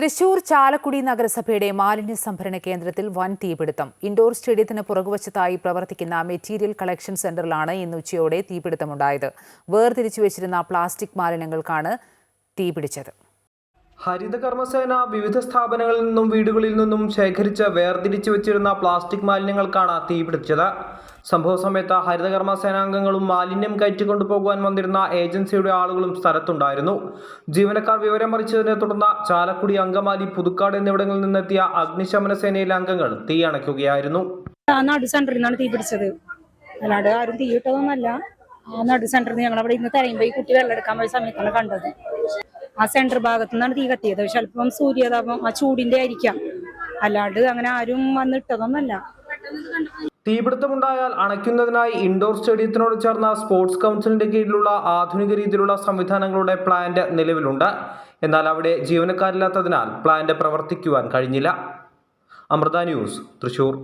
തൃശൂർ ചാലക്കുടി നഗരസഭയുടെ മാലിന്യ സംഭരണ കേന്ദ്രത്തിൽ വൻ തീപിടുത്തം. ഇൻഡോർ സ്റ്റേഡിയത്തിന് പുറകുവശത്തായി പ്രവർത്തിക്കുന്ന മെറ്റീരിയൽ കളക്ഷൻ സെന്ററിലാണ് ഇന്ന് ഉച്ചയോടെ തീപിടുത്തമുണ്ടായത്. വേർതിരിച്ചു വെച്ചിരുന്ന പ്ലാസ്റ്റിക് മാലിന്യങ്ങൾക്കാണ് തീപിടിച്ചത്. ഹരിത കർമ്മസേന വിവിധ സ്ഥാപനങ്ങളിൽ നിന്നും വീടുകളിൽ നിന്നും ശേഖരിച്ച് വേർതിരിച്ചു വെച്ചിരുന്ന പ്ലാസ്റ്റിക് മാലിന്യങ്ങൾക്കാണ് തീപിടിച്ചത് സംഭവ സമയത്ത് ഹരിത കർമ്മസേനാംഗങ്ങളും മാലിന്യം കയറ്റിക്കൊണ്ടു പോകുവാൻ വന്നിരുന്ന ഏജൻസിയുടെ ആളുകളും സ്ഥലത്തുണ്ടായിരുന്നു. ജീവനക്കാർ വിവരമറിച്ചതിനെ തുടർന്ന് ചാലക്കുടി അങ്കമാലി പുതുക്കാട് എന്നിവിടങ്ങളിൽ നിന്നെത്തിയ അഗ്നിശമന സേനയിലെ അംഗങ്ങൾ നടു സെന്ററിൽ നിന്നാണ് തീ പിടിച്ചത്. അല്ലാണ്ട് ആരും ആ നടു സെന്ററിൽ ഞങ്ങൾ അവിടെ ഇന്ന് തരയുമ്പോൾ ഈ കുട്ടി വെള്ളം എടുക്കാൻ പോയ സമയത്താണ് കണ്ടത്. ആ സെന്റർ ഭാഗത്തു നിന്നാണ് തീ കത്തിയത്. ചിലപ്പം സൂര്യതാപം ആ ചൂടിന്റെ ആയിരിക്കാം. അല്ലാണ്ട് അങ്ങനെ ആരും വന്നിട്ടതൊന്നല്ല. തീപിടുത്തമുണ്ടായാൽ അണയ്ക്കുന്നതിനായി ഇൻഡോർ സ്റ്റേഡിയത്തിനോട് ചേർന്ന സ്പോർട്സ് കൗൺസിലിന്റെ കീഴിലുള്ള ആധുനിക രീതിയിലുള്ള സംവിധാനങ്ങളുടെ പ്ലാന്റ് നിലവിലുണ്ട്. എന്നാൽ അവിടെ ജീവനക്കാരില്ലാത്തതിനാൽ പ്ലാന്റ് പ്രവർത്തിക്കുവാൻ കഴിഞ്ഞില്ല. അമൃത ന്യൂസ് തൃശൂർ.